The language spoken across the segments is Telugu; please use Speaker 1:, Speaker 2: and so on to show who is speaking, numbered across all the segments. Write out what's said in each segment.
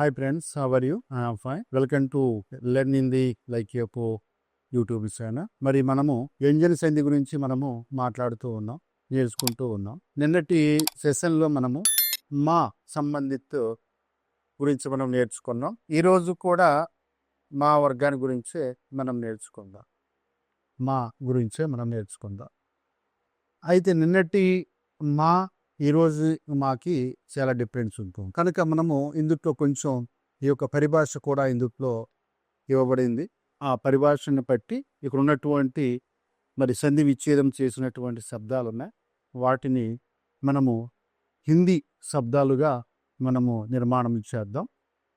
Speaker 1: Hi friends how are you? I am fine. Welcome to Learn in the Like YouTube channel మరి మనము ఎంజిన్ సంధి గురించి మనము మాట్లాడుతూ ఉన్నాం నేర్చుకుంటూ ఉన్నాం. నిన్నటి సెషన్లో మనము మా సంబంధిత గురించి మనం నేర్చుకున్నాం. ఈరోజు కూడా మా వర్గాన్ని గురించే మనం నేర్చుకుందాం. మా గురించే మనం నేర్చుకుందాం. అయితే నిన్నటి మా ఈరోజు మాకి చాలా డిఫరెన్స్ ఉంటుంది. కనుక మనము ఇందులో కొంచెం ఈ యొక్క పరిభాష కూడా ఇందులో ఇవ్వబడింది. ఆ పరిభాషను బట్టి ఇక్కడ ఉన్నటువంటి మరి సంధి విచ్ఛేదం చేసినటువంటి శబ్దాలు ఉన్నాయి వాటిని మనము హిందీ శబ్దాలుగా మనము నిర్మాణం చేద్దాం.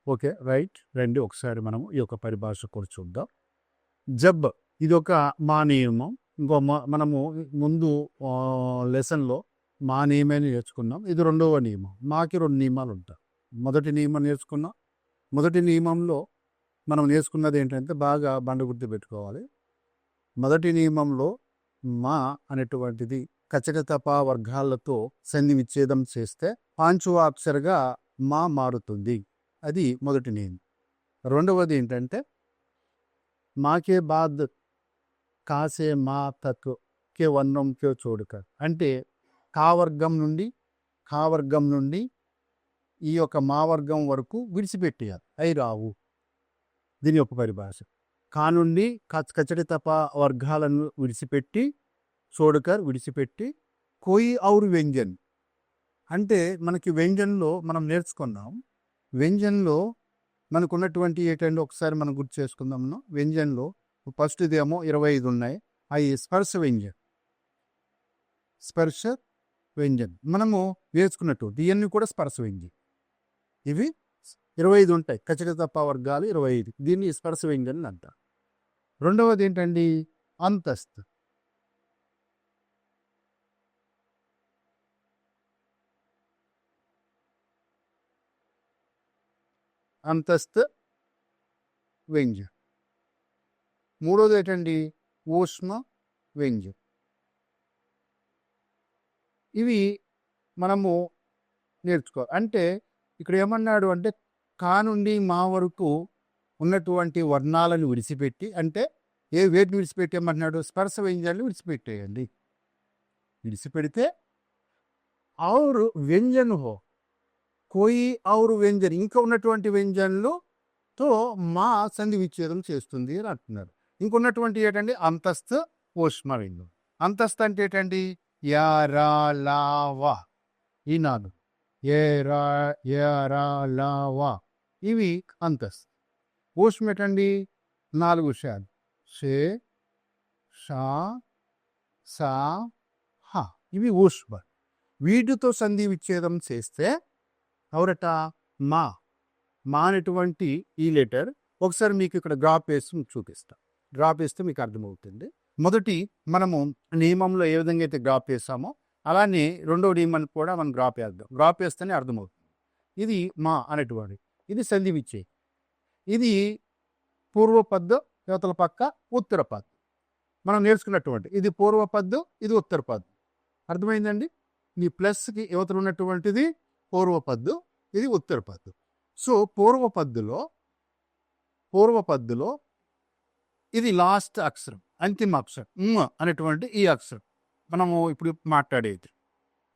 Speaker 1: ఓకే రైట్ రండి ఒకసారి మనము ఈ యొక్క పరిభాష కూడా చూద్దాం. జబ్ ఇది ఒక మా నియమం ఇంకో మనము ముందు లెసన్లో మా నియమైన నేర్చుకున్నాం. ఇది రెండవ నియమం. మాకి రెండు నియమాలు ఉంటాయి మొదటి నియమం నేర్చుకున్నాం. మొదటి నియమంలో మనం నేర్చుకున్నది ఏంటంటే బాగా బండ గుర్తు పెట్టుకోవాలి. మొదటి నియమంలో మా అనేటువంటిది కచకతప వర్గాలతో సంధి విచ్ఛేదం చేస్తే పాంచువాక్షరగా మా మారుతుంది. అది మొదటి నియమం. రెండవది ఏంటంటే మాకే బాద్ కాసే మా తక్ కే వర్ణం కే చోడుక. అంటే కా వర్గం నుండి కావర్గం నుండి ఈ యొక్క మావర్గం వరకు విడిచిపెట్టేయాలి. అవి రావు. దీని యొక్క పరిభాష. కా నుండి కచడి తప వర్గాలను విడిచిపెట్టి సోడకర్ విడిచిపెట్టి కోయి ఔరు వ్యంజన్. అంటే మనకి వ్యంజన్లో మనం నేర్చుకున్నాం. వ్యంజన్లో మనకు ఉన్నటువంటి ఏంటంటే ఒకసారి మనం గుర్తు చేసుకుందాం వ్యంజన్లో ఫస్ట్ ఇదేమో ఇరవై ఐదు ఉన్నాయి. అవి స్పర్శ వ్యంజన్. స్పర్శ వ్యంజన్. మనము వేసుకున్నట్టు ఇవన్నీ కూడా స్పర్శ వ్యంజి ఇవి ఇరవై ఐదు ఉంటాయి. ఖచ్చితప్ప వర్గాలు ఇరవై ఐదు. దీన్ని స్పర్శ వ్యంజన్ అంట రెండవది ఏంటండి? అంతస్తు. అంతస్తు వ్యంజ మూడోది ఏంటండి? ఊష్మ వ్యంజన్. ఇవి మనము నేర్చుకోవాలి. అంటే ఇక్కడ ఏమన్నాడు అంటే కా నుండి మా వరకు ఉన్నటువంటి వర్ణాలను విడిచిపెట్టి అంటే ఏ వేటిని విడిచిపెట్టేయమన్నాడు స్పర్శ వ్యంజనాలు విడిచిపెట్టేయండి. విడిచిపెడితే ఆరు వ్యంజను హో కోయి ఆరు వ్యంజన్ ఇంకా ఉన్నటువంటి వ్యంజన్లుతో మా సంధి విచ్ఛేదం చేస్తుంది అని అంటున్నారు. ఇంకొన్నటువంటి ఏంటండి అంతస్తు ఓష్మ వ్యంజనం అంతస్తు అంటే ఏంటండి? యా ఈ నాలుగు. ఏ రా ఇవి అంతస్తు ఊష్మెటండి నాలుగు విషయాలు షే షా సా హ. ఇవి ఊష్మ వీటితో సంధి విచ్ఛేదం చేస్తే ఎవరట? మా. మా అనేటువంటి ఈ లెటర్. ఒకసారి మీకు ఇక్కడ డ్రాప్ వేసి చూపిస్తాను డ్రాప్ వేస్తే మీకు అర్థమవుతుంది. మొదటి మనము నియమంలో ఏ విధంగా అయితే డ్రాప్ చేస్తామో అలానే రెండో నియమాన్ని కూడా మనం డ్రాప్ చేద్దాం. డ్రాప్ చేస్తేనే అర్థమవుతుంది. ఇది మా అనేటువంటి ఇది సంధి విచ్చే ఇది పూర్వ పద్దు యువతల పక్క ఉత్తర పద్దు మనం నేర్చుకున్నటువంటి. ఇది పూర్వ పద్దు ఇది ఉత్తర పద్దు అర్థమైందండి? నీ ప్లస్కి యువతలు ఉన్నటువంటిది పూర్వ పద్దు ఇది ఉత్తర పద్దు సో పూర్వ పద్దులో పూర్వ పద్దులో ఇది లాస్ట్ అక్షరం. అంతిమ అక్షరం. మ్ అనేటువంటి ఈ అక్షరం. మనము ఇప్పుడు మాట్లాడేది.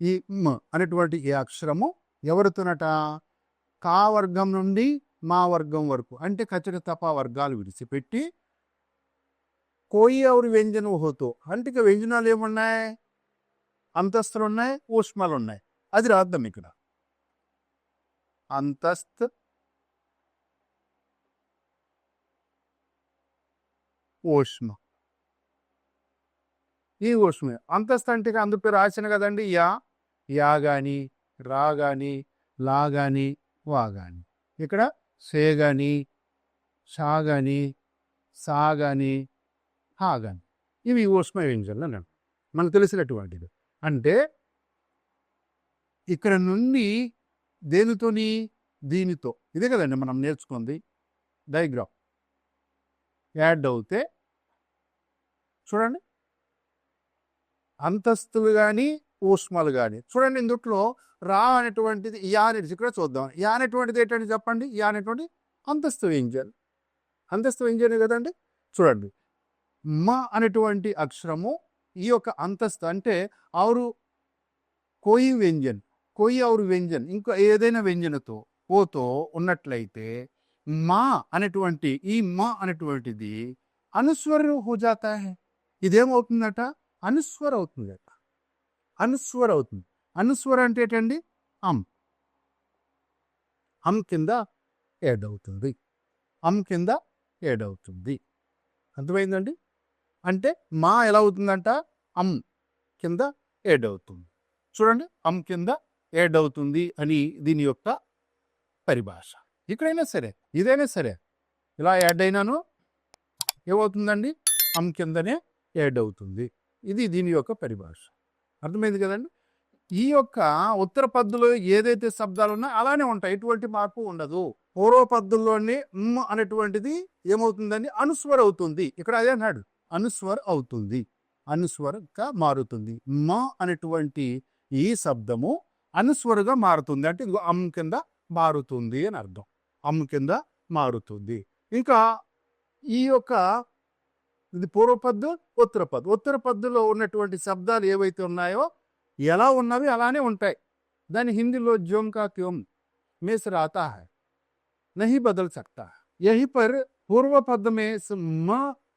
Speaker 1: ఈ మ్ అనేటువంటి ఈ అక్షరము ఎవరితోనట? కా వర్గం నుండి మా వర్గం వరకు. అంటే కచక తప వర్గాలు విడిచిపెట్టి కోయి ఎవరు వ్యంజనం హోతో అంటే ఇక వ్యంజనాలు ఏమున్నాయి? అంతస్తులు ఉన్నాయి ఊష్మాలు ఉన్నాయి అది రాద్దాం ఇక్కడ. అంతస్త్ ఊష్మ ఈ కోసమే అంతస్తు అంటే ఇక అందుకు రాసిన కదండి. యా యా గాని రా గాని లా గాని వా గాని. ఇక్కడ సే గాని షా గాని సా గాని హా గాని. ఇవి ఊష్మ వ్యంజనలు నేను మనకు తెలిసినటువంటిది. అంటే ఇక్కడ నుండి దేనితోని? దీనితో. ఇదే కదండి మనం నేర్చుకుంది. డైగ్రామ్ యాడ్ అవుతే చూడండి. అంతస్తులు కానీ ఊష్మలు కానీ చూడండి ఇందుట్లో రా అనేటువంటిది యా అనేది ఇక్కడ చూద్దాం. యా అనేటువంటిది ఏంటంటే చెప్పండి? యా అనేటువంటి అంతస్తు వ్యంజన్ అంతస్తు వ్యంజనే కదండి? చూడండి. మ అనేటువంటి అక్షరము ఈ యొక్క అంతస్తు అంటే ఆరు కోయి వ్యంజన్. కొయి ఆరు వ్యంజన్. ఇంకా ఏదైనా వ్యంజనతో ఓతో ఉన్నట్లయితే మా అనేటువంటి ఈ మా అనేటువంటిది అనుస్వరు హుజాత ఇదేమవుతుందట? అనుస్వర అవుతుందట అనుస్వర అవుతుంది అనుస్వర అంటే ఏంటండి? అమ్ అమ్ కింద ఏడ్ అవుతుంది అమ్ కింద ఏడ్ అవుతుంది అర్థమైందండి? అంటే మా ఎలా అవుతుందంట? అమ్ కింద ఏడ్ అవుతుంది చూడండి. అమ్ కింద ఏడ్ అవుతుంది అని దీని యొక్క పరిభాష. ఇక్కడైనా సరే ఇదైనా సరే ఇలా యాడ్ అయినాను ఏమవుతుందండి? అమ్ కిందనే యాడ్ అవుతుంది ఇది దీని యొక్క పరిభాష. అర్థమైంది కదండి? ఈ యొక్క ఉత్తర పద్దులో ఏదైతే శబ్దాలు ఉన్నాయో అలానే ఉంటాయి. ఎటువంటి మార్పు ఉండదు. పూర్వ పద్దుల్లోనే అనేటువంటిది ఏమవుతుందని అనుస్వర్ అవుతుంది. ఇక్కడ అదే అన్నాడు. అనుస్వర్ అవుతుంది. అనుస్వరగా మారుతుంది. మ అనేటువంటి ఈ శబ్దము అనుస్వరుగా మారుతుంది. అంటే ఇంకో అమ్ కింద మారుతుంది అని అర్థం. అమ్ కింద మారుతుంది. ఇంకా ఈ యొక్క ఇది పూర్వపద్దు ఉత్తర పద్దు ఉత్తర పద్దులో ఉన్నటువంటి శబ్దాలు ఏవైతే ఉన్నాయో ఎలా ఉన్నవి అలానే ఉంటాయి దాని హిందీలో జోంకా క్యోం మేస్ రాతా है नहीं बदल सकता यही पर पूर्व पद में स- म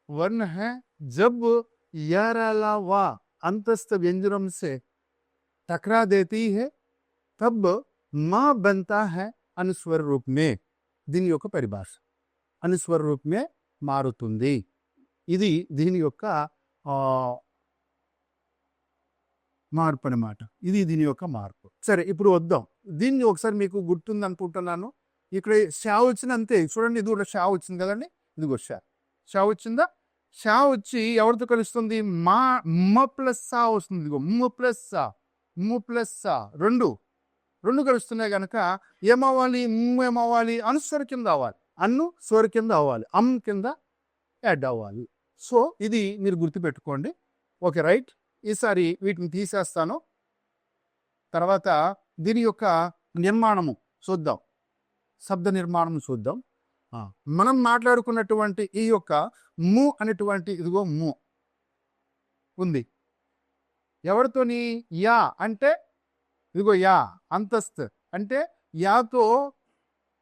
Speaker 1: वर्ण है जब याराला वा अंतस्थ व्यंजनम से टकरा देती है तब म बनता है అనుస్వర రూప్ మే దీని యొక్క పరిభాష అనుస్వర రూప్ మే మారుతుంది ఇది దీని యొక్క మార్పు అన్నమాట. ఇది దీని యొక్క మార్పు. సరే ఇప్పుడు వద్దాం. దీన్ని ఒకసారి మీకు గుర్తుంది అనుకుంటున్నాను ఇక్కడ షా వచ్చినంతే అంతే. చూడండి ఇది కూడా షా వచ్చింది కదండి? ఇదిగో షా. షా వచ్చిందా? షా వచ్చి ఎవరితో కలుస్తుంది? మా మ ప్లస్ సా వస్తుంది. ఇదిగో ము ప్లస్ సా. ము ప్లస్ సా. రెండు. రెండు కలుస్తున్నాయి కనుక ఏమవ్వాలి? ము ఏమవ్వాలి? అనుస్వర కింద అవ్వాలి. అన్ను స్వర కింద అవ్వాలి. అమ్ కింద యాడ్ అవ్వాలి. సో ఇది మీరు గుర్తుపెట్టుకోండి. Okay right. ఈసారి వీటిని తీసేస్తాను. తర్వాత దీని యొక్క నిర్మాణము చూద్దాం. శబ్ద నిర్మాణం చూద్దాం. మనం మాట్లాడుకున్నటువంటి ఈ యొక్క ము అనేటువంటి ఇదిగో ము ఉంది. ఎవరితోని? యా అంటే ఇదిగో యా అంతస్త్ అంటే యాతో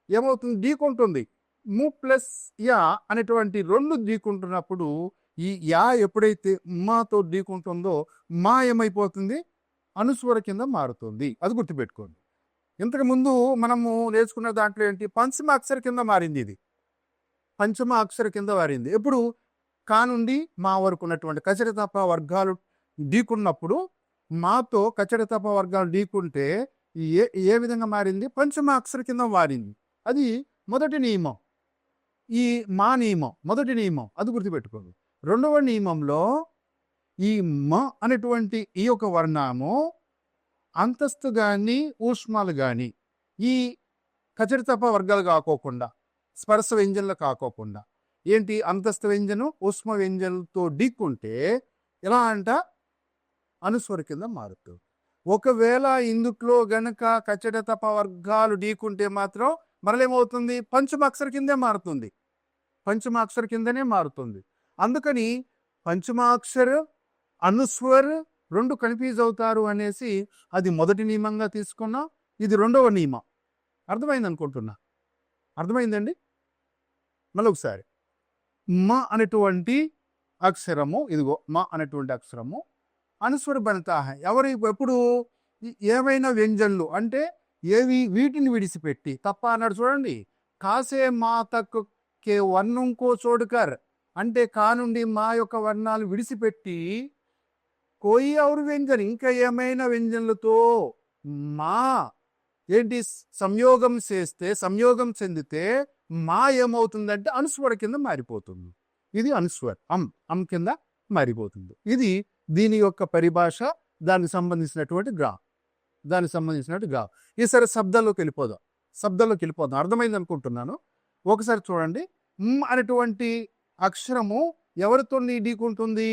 Speaker 1: ఏమవుతుంది? ఢీకుంటుంది ము ప్లస్ యా అనేటువంటి రెండు ఢీకుంటున్నప్పుడు ఈ యా ఎప్పుడైతే మాతో ఢీకుంటుందో మా ఏమైపోతుంది? అనుస్వర కింద మారుతుంది. అది గుర్తుపెట్టుకోండి. ఇంతకుముందు మనము నేర్చుకున్న దాంట్లో ఏంటి? పంచమ అక్షర కింద మారింది ఇది. పంచమ అక్షర కింద మారింది. ఎప్పుడు? కా నుండి? మా వరకు ఉన్నటువంటి కచరితప వర్గాలు ఢీకున్నప్పుడు మాతో కచరితప వర్గాలు ఢీకుంటే ఏ ఏ విధంగా మారింది? పంచమ అక్షర కింద మారింది. అది మొదటి నియమం. ఈ మా నియమం మొదటి నియమం అది గుర్తుపెట్టుకోదు రెండవ నియమంలో ఈ మ అనేటువంటి ఈ యొక్క వర్ణము అంతస్తు కానీ ఊష్మాలు కానీ ఈ కచరితప వర్గాలు కాకోకుండా స్పర్శ వ్యంజనలు కాకోకుండా ఏంటి అంతస్తు వ్యంజనం ఉష్మ వ్యంజనలతో ఢీక్కుంటే ఎలా అంట? అనుస్వర కింద మారుతుంది ఒకవేళ ఇందుట్లో గనక కచడతప వర్గాలు ఢీకుంటే మాత్రం మరలేమవుతుంది? పంచమాక్షర కిందే మారుతుంది. పంచమాక్షర కిందనే మారుతుంది. అందుకని పంచమాక్షర అనుస్వర్ రెండు కన్ఫ్యూజ్ అవుతారు అనేసి అది మొదటి నియమంగా తీసుకున్నా ఇది రెండవ నియమం. అర్థమైంది అనుకుంటున్నా? అర్థమైందండి? మళ్ళీ ఒకసారి మ అనేటువంటి అక్షరము ఇదిగో మ అనేటువంటి అక్షరము అనుస్వర బనతా ఎవరు ఎప్పుడు ఈ ఏవైనా వ్యంజన్లు అంటే ఏవి వీటిని విడిచిపెట్టి తప్ప అన్నాడు చూడండి కాసే మా తక్కు కే వర్ణంకో చోడుకర్. అంటే కా నుండి మా యొక్క వర్ణాలు విడిచిపెట్టి కోయి ఔరు వ్యంజన్ ఇంకా ఏమైనా వ్యంజన్లతో మా ఏంటి సంయోగం చేస్తే సంయోగం చెందితే మా ఏమవుతుందంటే అనుస్వర కింద మారిపోతుంది. ఇది అనుస్వర్ అమ్ అమ్ కింద మారిపోతుంది. ఇది దీని యొక్క పరిభాష దానికి సంబంధించినటువంటి గ్రా దానికి సంబంధించినటువంటి గ్రా ఈసారి శబ్దాల్లోకి వెళ్ళిపోదాం శబ్దాల్లోకి వెళ్ళిపోదాం. అర్థమైంది అనుకుంటున్నాను ఒకసారి చూడండి. మ్ అనేటువంటి అక్షరము ఎవరితో ఢీకుంటుంది?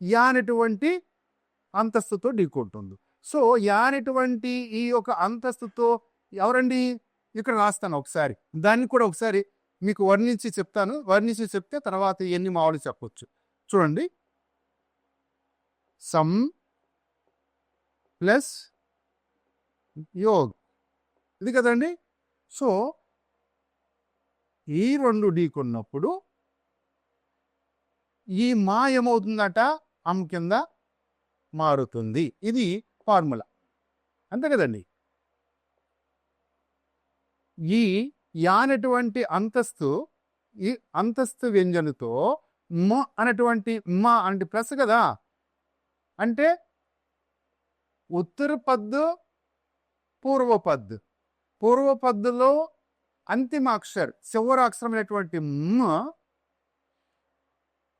Speaker 1: యా అనేటువంటి అంతస్తుతో ఢీకుంటుంది. సో యా అనేటువంటి ఈ యొక్క అంతస్తుతో ఎవరండి? ఇక్కడ రాస్తాను ఒకసారి. దాన్ని కూడా ఒకసారి మీకు వర్ణించి చెప్తాను. వర్ణించి చెప్తే తర్వాత ఎన్ని మావులు చెప్పొచ్చు. చూడండి. సమ్ ప్లస్ యోగ్. ఇది కదండి? సో ఈ రెండు ఢీకొన్నప్పుడు ఈ మా ఏమవుతుందట అమ్ కింద మారుతుంది. ఇది ఫార్ములా. అంతే కదండి? ఈ యా అనేటువంటి అంతస్తు ఈ అంతస్తు వ్యంజనతో మ అనేటువంటి మా అంటే ప్లస్ కదా? అంటే ఉత్తర పద్దు పూర్వపద్దు పూర్వపద్దులో అంతిమ అక్షర్ చివరి అక్షరం అనేటువంటి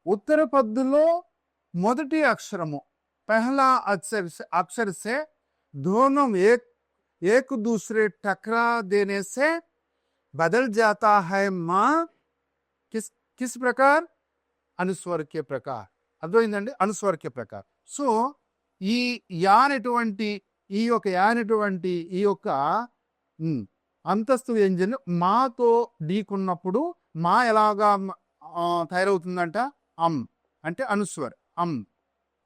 Speaker 1: ఉత్తర పద్దులో మొదటి అక్షరము పెహలా అక్షర్ అక్షరసే ధోనం ఏక్ ఏకు దూసరే टकरा బదల్ से बदल మా కిస్ కిస్ किस किस प्रकार ప్రకార్. అర్థమైందండి? అనుస్వర్ ప్రకార్. సో ఈ యానటువంటి ఈ యొక్క యానటువంటి ఈ యొక్క అంతస్తు వ్యంజన్ మాతో ఢీకున్నప్పుడు మా ఎలాగా తయారవుతుందంట? అమ్ అంటే అనుస్వర్. అమ్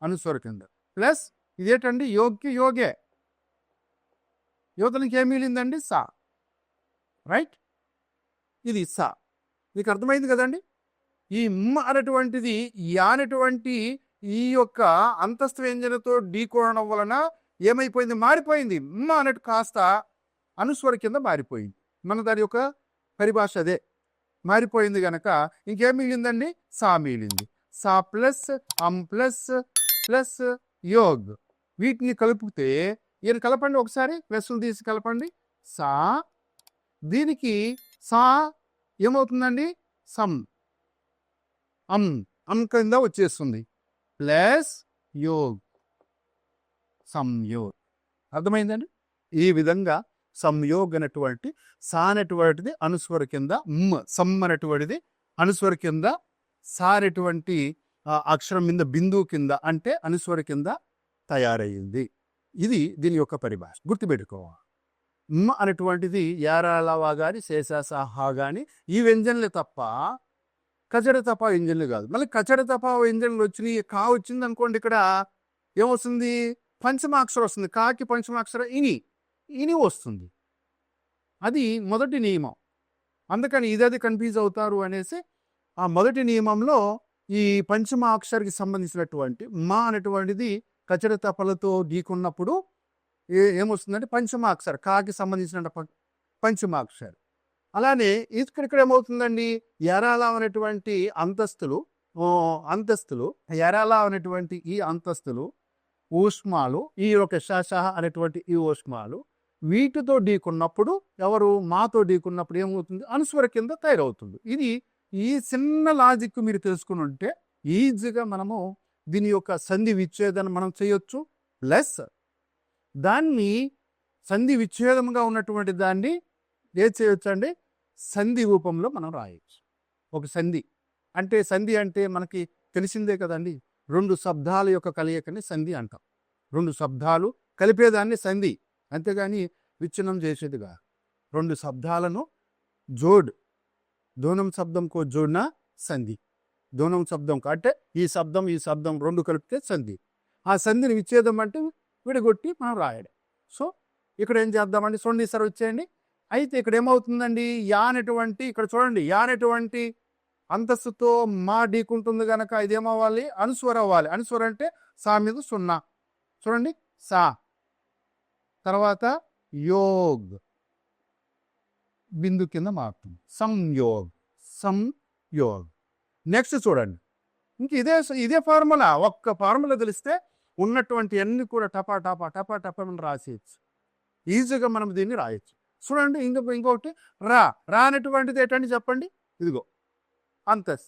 Speaker 1: అనుస్వర కింద. ప్లస్ ఇదేటండి? యోగ్కి యోగే. యువతనికి ఏం మిగిలిందండి? సా. రైట్? ఇది సా. మీకు అర్థమైంది కదండి? ఈ మ్ అనేటువంటిది యా అనేటువంటి ఈ యొక్క అంతస్తు వ్యంజనతో ఢీకోవడం వలన ఏమైపోయింది? మారిపోయింది. మ్ అన్నట్టు కాస్త అనుస్వర కింద మారిపోయింది. మన దాని యొక్క పరిభాష అదే. మారిపోయింది గనక ఇంకేం మిగిలిందండి? సా మిగిలింది. సా ప్లస్ అం ప్లస్ ప్లస్ యోగ్. వీటిని కలుపుతే ఈయన కలపండి ఒకసారి ప్లస్లు తీసి కలపండి. సా దీనికి సా ఏమవుతుందండి? సమ్ అం అం కింద వచ్చేస్తుంది. ప్లస్ యోగ్. సంయోగ్ అర్థమైందండి? ఈ విధంగా సంయోగ్ అనేటువంటి సా అనేటువంటిది అనుస్వర కింద మ్ సమ్ అనేటువంటిది అనుస్వర కింద సా అనేటువంటి అక్షరం మీద బిందువు కింద అంటే అనుస్వర కింద తయారయ్యింది ఇది దీని యొక్క పరిభాష. గుర్తుపెట్టుకోవాలి మ్ అనేటువంటిది యారాలవా గాని శేషాసాహా గాని ఈ వ్యంజనలే తప్ప కచడ తపా వ్యంజనలు కాదు. మళ్ళీ కచడ తపా వ్యంజనలు వచ్చినాయి కా వచ్చింది అనుకోండి ఇక్కడ ఏమొస్తుంది? పంచమాక్షరం వస్తుంది. కాకి పంచమాక్షరం ఇని. ఇని వస్తుంది. అది మొదటి నియమం. అందుకని ఇదది కన్ఫ్యూజ్ అవుతారు అనేసి ఆ మొదటి నియమంలో ఈ పంచమాక్షరికి సంబంధించినటువంటి మా అనేటువంటిది కచడ తపలతో ఢీకున్నప్పుడు ఏ ఏమొస్తుందంటే పంచమాక్షర కాకి సంబంధించిన పంచమాక్షర్ అలానే ఇక్కడ ఇక్కడ ఏమవుతుందండి? ఎరాల అనేటువంటి అంతస్తులు అంతస్తులు ఎరాల అనేటువంటి ఈ అంతస్తులు ఊష్మాలు ఈ యొక్క షాషాహ అనేటువంటి ఈ ఊష్మాలు వీటితో ఢీకున్నప్పుడు ఎవరు మాతో ఢీకున్నప్పుడు ఏమవుతుంది? అనుస్వర కింద తయారవుతుంది. ఇది ఈ చిన్న లాజిక్ మీరు తెలుసుకుని ఉంటే ఈజీగా మనము దీని యొక్క సంధి విచ్ఛేదన మనం చేయొచ్చు. ప్లస్ దాన్ని సంధి విచ్ఛేదంగా ఉన్నటువంటి దాన్ని ఏం చేయొచ్చు అండి సంధి రూపంలో మనం రాయొచ్చు. ఒక సంధి. అంటే సంధి అంటే మనకి తెలిసిందే కదండి. రెండు శబ్దాల యొక్క కలయికని సంధి అంటాం. రెండు శబ్దాలు కలిపేదాన్ని సంధి. అంతేగాని విచ్ఛిన్నం చేసేదిగా. రెండు శబ్దాలను జోడ్ దోనం శబ్దంకో జోడిన సంధి. దోనం శబ్దం అంటే ఈ శబ్దం ఈ శబ్దం రెండు కలిపితే సంధి. ఆ సంధిని విచ్ఛేదం అంటే విడగొట్టి మనం రాయడం. సో ఇక్కడ ఏం చేద్దామండి? చూడండి సార్ వచ్చేయండి. అయితే ఇక్కడ ఏమవుతుందండి? యా అనేటువంటి ఇక్కడ చూడండి యా అనేటువంటి అంతస్తుతో మా ఢీకుంటుంది కనుక ఇదేమవ్వాలి? అనుస్వర అవ్వాలి. అనుస్వర అంటే సా మీద సున్నా. చూడండి సా. తర్వాత యోగ్. బిందు కింద మారుతుంది సంయోగ్. సంయోగ్. నెక్స్ట్ చూడండి. ఇంక ఇదే ఇదే ఫార్ములా. ఒక్క ఫార్ములా తెలిస్తే ఉన్నటువంటి అన్ని కూడా టపా టపా టపా టపా మనం రాసేయచ్చు. ఈజీగా మనం దీన్ని రాయొచ్చు. చూడండి ఇంకొక ఇంకొకటి రా. రానటువంటిది ఏంటండి చెప్పండి? ఇదిగో. అంతస్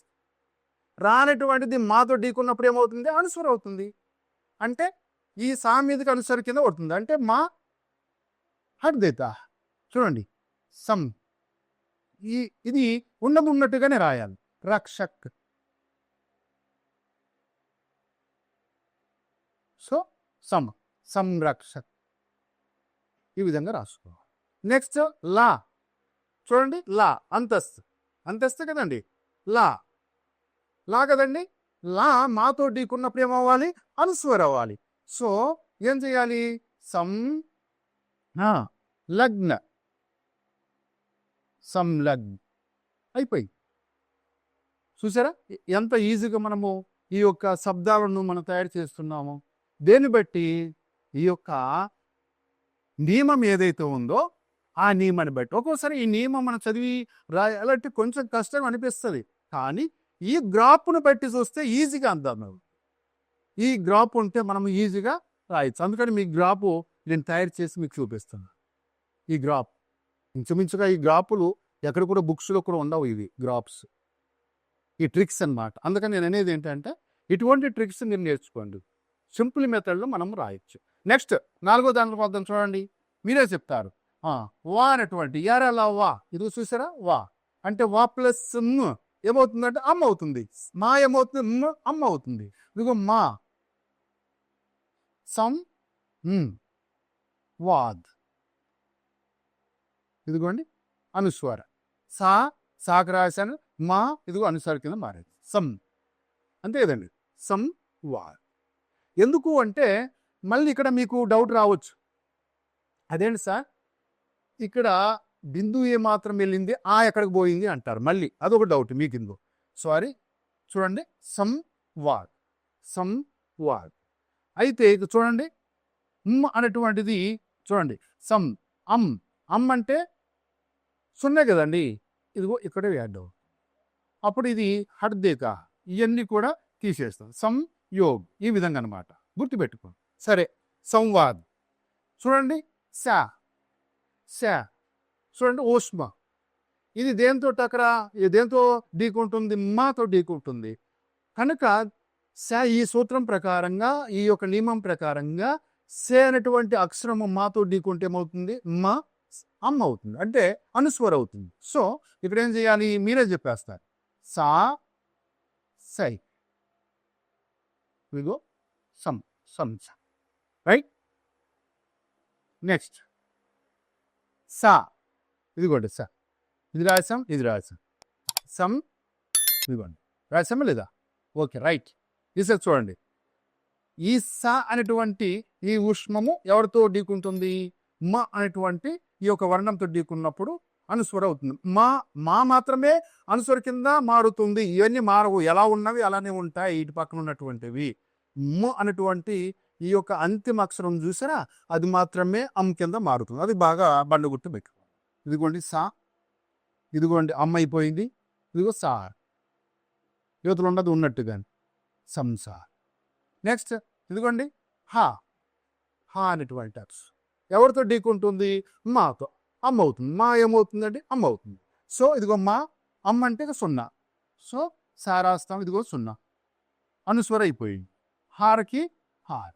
Speaker 1: రానటువంటిది మాతో ఢీకున్నప్పుడు ఏమవుతుంది? అనుసరం అవుతుంది. అంటే ఈ సామీదిక అనుసరి అనుసర కింద పడుతుంది. అంటే మా హర్దేత చూడండి. సమ్. ఈ ఇది ఉన్నది ఉన్నట్టుగానే రాయాలి. రక్షక్. So some. సంరక్షక్ ఈ విధంగా రాసుకోవాలి. నెక్స్ట్ లా. చూడండి. లా. అంతస్తు. అంతస్తు కదండి. లా. లా కదండి. లా మాతో ఢీకున్నప్పుడు ఏమవ్వాలి అనుస్వర్ అవ్వాలి సో ఏం చేయాలి? సం లగ్న. సంలగ్. అయిపోయి. చూసారా? ఎంత ఈజీగా మనము ఈ యొక్క శబ్దాలను మనం తయారు చేస్తున్నాము. దేన్ని బట్టి? ఈ యొక్క నియమం ఏదైతే ఉందో ఆ నియమాన్ని బట్టి. ఒక్కోసారి ఈ నియమం మనం చదివి రాయాలంటే కొంచెం కష్టం అనిపిస్తుంది. కానీ ఈ గ్రాఫ్ను బట్టి చూస్తే ఈజీగా అందాం మేము. ఈ గ్రాఫ్ ఉంటే మనం ఈజీగా రాయొచ్చు. అందుకని మీ గ్రాఫ్ నేను తయారు చేసి మీకు చూపిస్తాను. ఈ గ్రాప్. ఇంచుమించుగా ఈ గ్రాపులు ఎక్కడ కూడా బుక్స్లో కూడా ఉండవు ఇవి గ్రాప్స్. ఈ ట్రిక్స్ అన్నమాట. అందుకని నేను అనేది ఏంటంటే ఇటువంటి ట్రిక్స్ మీరు నేర్చుకోండి. సింపుల్ మెథడ్లో మనం రాయొచ్చు. నెక్స్ట్ నాలుగో దాంట్లో వద్దాం చూడండి. మీరే చెప్తారు. వా అనేటువంటి అలా వా? ఇది చూసారా? వా. అంటే వా ప్లస్ ఏమవుతుందంటే అమ్మ అవుతుంది. మా ఏమవుతుంది? అమ్మ అవుతుంది. ఇదిగో మా. సమ్ వాద్. ఇదిగోండి అనుస్వార. సా సాకు రాశాను మా ఇదిగో అనుస్వార కింద మారేది. సమ్. అంతే కదండి. సం వార్ ఎందుకు అంటే మళ్ళీ ఇక్కడ మీకు డౌట్ రావచ్చు. అదేంటి సార్? ఇక్కడ బిందువు ఏ మాత్రం వెళ్ళింది ఆ ఎక్కడికి పోయింది అంటారు మళ్ళీ. అదొక డౌట్ మీకు కింద సారీ చూడండి. సమ్ వార్ సం వార్ అయితే ఇక చూడండి. అనేటువంటిది చూడండి. సం అమ్. అమ్ అంటే సున్నే కదండి. ఇదిగో ఇక్కడే యాడ్ అప్పుడు ఇది హర్దేక ఇవన్నీ కూడా తీసేస్తాం. సంయోగ్ ఈ విధంగా అనమాట గుర్తుపెట్టుకో. సరే సంవాద్. చూడండి శా. శా. చూడండి ఓష్మ. ఇది దేంతో టకరా? ఇది దేంతో ఢీకుంటుంది? మాతో ఢీకుంటుంది. కనుక శ ఈ సూత్రం ప్రకారంగా ఈ యొక్క నియమం ప్రకారంగా సే అనేటువంటి అక్షరము మాతో ఢీకుంటే ఏమవుతుంది? మా అమ్మ అవుతుంది. అంటే అనుస్వర అవుతుంది. సో ఇక్కడ ఏం చేయాలి? మీరే చెప్పేస్తారు. సా సై. Vigo sum sum right? Next. Sir. ఇదిగోండి సా. ఇది రాసాం ఇది రాసాం. సమ్ ఇదిగోండి. రాసామా లేదా? Okay right. ఈసారి చూడండి. ఈ స అనేటువంటి ఈ ఉష్మము ఎవరితో ఢీకుంటుంది? మ అనేటువంటి ఈ యొక్క వర్ణంతో ఢీకున్నప్పుడు అనుస్వర అవుతుంది మా మా మాత్రమే అనుస్వర కింద మారుతుంది. ఇవన్నీ మారవు. ఎలా ఉన్నవి అలానే ఉంటాయి. ఇటు పక్కన ఉన్నటువంటివి. మ అనేటువంటి ఈ యొక్క అంతిమ అక్షరం చూసారా? అది మాత్రమే అమ్ కింద మారుతుంది. అది బాగా బండ గుర్తు పెట్టు ఇదిగోండి సా. ఇదిగోండి అమ్మ అయిపోయింది. ఇదిగో సా. యువతలు ఉన్నది ఉన్నట్టుగాని. సంసార్ నెక్స్ట్ ఇదిగోండి హా. హా అనేటువంటి అక్షరం. ఎవరితో ఢీకుంటుంది? మాతో. అమ్మ అవుతుంది మా ఏమవుతుందండి? అమ్మ అవుతుంది సో ఇదిగో మా అమ్మ అంటే సున్నా. సో సారాస్తాం ఇదిగో సున్నా. అనుస్వర అయిపోయింది హార్కి హార్.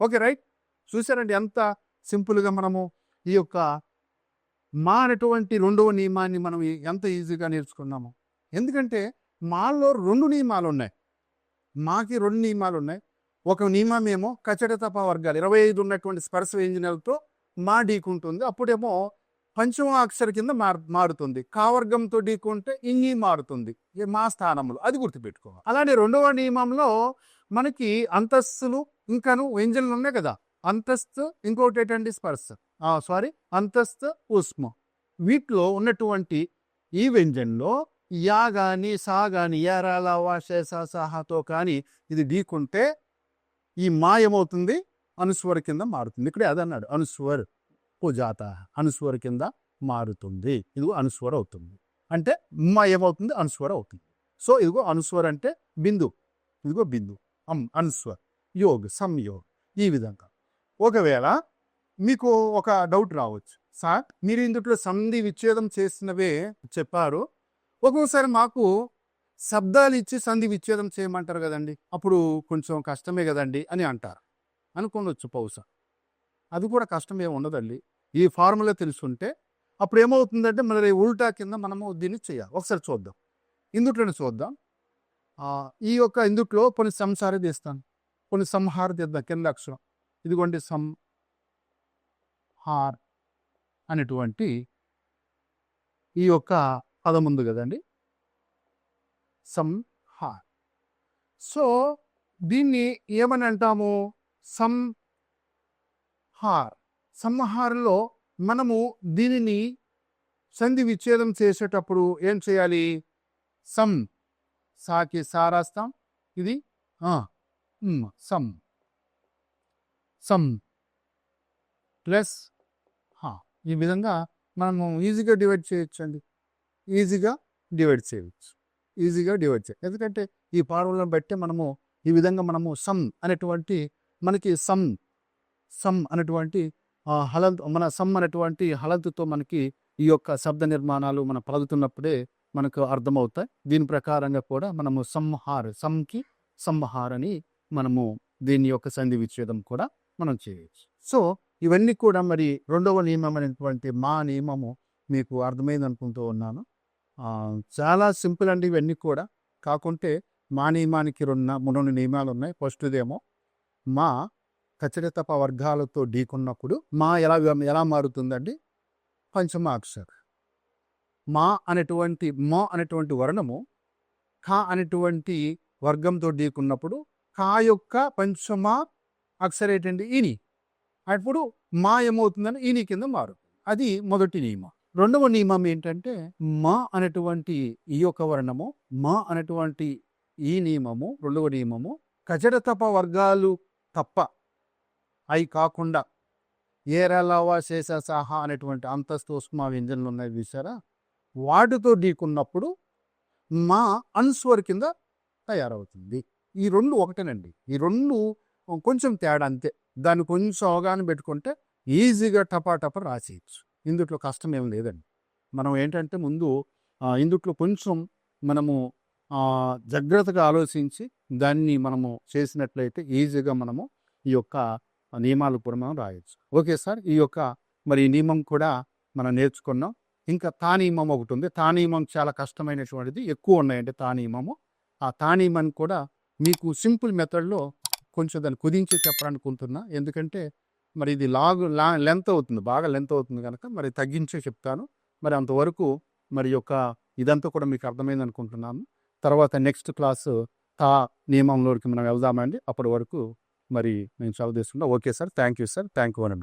Speaker 1: Okay right? చూసారండి ఎంత సింపుల్గా మనము ఈ యొక్క మా అనేటువంటి రెండవ నియమాన్ని మనం ఎంత ఈజీగా నేర్చుకున్నాము. ఎందుకంటే మాలో రెండు నియమాలు ఉన్నాయి మాకి రెండు నియమాలు ఉన్నాయి ఒక నియమం ఏమో వర్గాలు ఇరవై ఐదు ఉన్నటువంటి స్పర్శ ఇంజనీర్లతో మా ఢీకుంటుంది అప్పుడేమో పంచమ అక్షర కింద మార్ మారుతుంది. కావర్గంతో ఢీకుంటే ఇంగి మారుతుంది. మా స్థానంలో అది గుర్తుపెట్టుకోవాలి. అలానే రెండవ నియమంలో మనకి అంతస్తులు ఇంకాను వ్యంజనలు ఉన్నాయి కదా. అంతస్తు ఇంకోటి ఏంటండి స్పర్శ? సారీ అంతస్తు ఉష్మ. వీటిలో ఉన్నటువంటి ఈ వ్యంజన్లో యా గాని సా గాని యారాల వాషే సాహాతో కానీ ఇది ఢీకుంటే ఈ మా ఏమవుతుంది అనుస్వర కింద మారుతుంది. ఇక్కడే అదన్నాడు అనుస్వర్ పుజాత అనుస్వర కింద మారుతుంది. ఇదిగో అనుస్వర అవుతుంది. అంటే మా ఏమవుతుంది అనుస్వర అవుతుంది. సో ఇదిగో అనుస్వర్ అంటే బిందు. ఇదిగో బిందు. అమ్ అనుస్వర్. యోగ్ సంయోగ్. ఈ విధంగా. ఒకవేళ మీకు ఒక డౌట్ రావచ్చు. సార్ మీరు ఇందులో సంధి విచ్ఛేదం చేసినవే చెప్పారు. ఒక్కొక్కసారి మాకు శబ్దాలు ఇచ్చి సంధి విచ్ఛేదం చేయమంటారు కదండి. అప్పుడు కొంచెం కష్టమే కదండి అని అంటారు. అనుకోవచ్చు బహుశా. అది కూడా కష్టం ఏమి ఉండదండి. ఈ ఫార్ములా తెలుసుంటే అప్పుడు ఏమవుతుందంటే మరి ఉల్టా కింద మనము దీన్ని చేయాలి. ఒకసారి చూద్దాం. ఇందుట్లోనే చూద్దాం. ఈ యొక్క ఇందుట్లో కొన్ని సంసారి తీస్తాను. కొన్ని సంహార తీద్దాం. కింద అక్షరం. ఇదిగోండి సం హార్ అనేటువంటి ఈ యొక్క పదం ఉంది కదండి. సంహార్ సో దీన్ని ఏమని అంటాము సంహార్ సంహార్లో మనము దీనిని సంధి విచ్ఛేదం చేసేటప్పుడు ఏం చేయాలి? సం. సాకి సారాస్తాం. ఇది సం. సం ప్లస్ హా. ఈ విధంగా మనము ఈజీగా డివైడ్ చేయొచ్చండి. ఈజీగా డివైడ్ చేయవచ్చు ఈజీగా డివైడ్ చేయ ఎందుకంటే ఈ పార్వలను బట్టి మనము ఈ విధంగా మనము సమ్ అనేటువంటి మనకి సమ్ సమ్ అనేటువంటి హలంత్ మన సమ్ అనేటువంటి హలంతుతో మనకి ఈ యొక్క శబ్ద నిర్మాణాలు మనం పలుకుతున్నప్పుడే మనకు అర్థమవుతాయి. దీని ప్రకారంగా కూడా మనము సంహార్ సంకి సంహార్ అని మనము దీని యొక్క సంధి విచ్ఛేదం కూడా మనం చేయవచ్చు సో ఇవన్నీ కూడా మరి రెండవ నియమం అనేటువంటి మా నియమము మీకు అర్థమైంది అనుకుంటూ ఉన్నాను. చాలా సింపుల్ అండి ఇవన్నీ కూడా. కాకుంటే మా నియమానికి రెండు రెండు నియమాలు ఉన్నాయి. ఫస్ట్దేమో మా ఖచ్చితప వర్గాలతో ఢీకున్నప్పుడు మా ఎలా ఎలా మారుతుందండి? పంచమ అక్షర మా అనేటువంటి మా అనేటువంటి వర్ణము ఖా అనేటువంటి వర్గంతో ఢీకున్నప్పుడు కా యొక్క పంచమ అక్షర ఏంటండి ఈని అప్పుడు మా ఏమవుతుందని ఈని కింద మారుతుంది. అది మొదటి నియమం. రెండవ నియమం ఏంటంటే మా అనేటువంటి ఈ యొక్క వర్ణము మా అనేటువంటి ఈ నియమము రెండవ నియమము కజడతప వర్గాలు తప్ప అవి కాకుండా ఏరలావా శేష సాహ అనేటువంటి అంతస్తు ఉస్మా వ్యంజనలు ఉన్నాయి చూసారా వాటితో ఢీకున్నప్పుడు మా అన్స్వర్ కింద తయారవుతుంది. ఈ రెండు ఒకటేనండి. ఈ రెండు కొంచెం తేడా అంతే. దాన్ని కొంచెం అవగాహన పెట్టుకుంటే ఈజీగా టపా రాసేయచ్చు. ఇందుట్లో కష్టం ఏం లేదండి. మనం ఏంటంటే ముందు ఇందుట్లో కొంచెం మనము జాగ్రత్తగా ఆలోచించి దాన్ని మనము చేసినట్లయితే ఈజీగా మనము ఈ యొక్క నియమాలు కూడా మనం రాయొచ్చు. ఓకే సార్ ఈ యొక్క మరి ఈ నియమం కూడా మనం నేర్చుకున్నాం. ఇంకా తా నియమం ఒకటి ఉంది. తా నియమం చాలా కష్టమైనటువంటిది. ఎక్కువ ఉన్నాయండి తా నియమము. ఆ తా నియమం కూడా మీకు సింపుల్ మెథడ్లో కొంచెం దాన్ని కుదించి చెప్పాలనుకుంటున్నా. ఎందుకంటే మరి ఇది లాగ్ లా లెంత్ అవుతుంది. బాగా లెంత్ అవుతుంది కనుక మరి తగ్గించే చెప్తాను. మరి అంతవరకు మరి యొక్క ఇదంతా కూడా మీకు అర్థమైంది అనుకుంటున్నాను. తర్వాత నెక్స్ట్ క్లాసు తా నియమంలోకి మనం వెళ్దామండి. అప్పటి వరకు మరి నేను చదువు తీసుకుంటా. Okay sir. Thank you sir. Thank you అని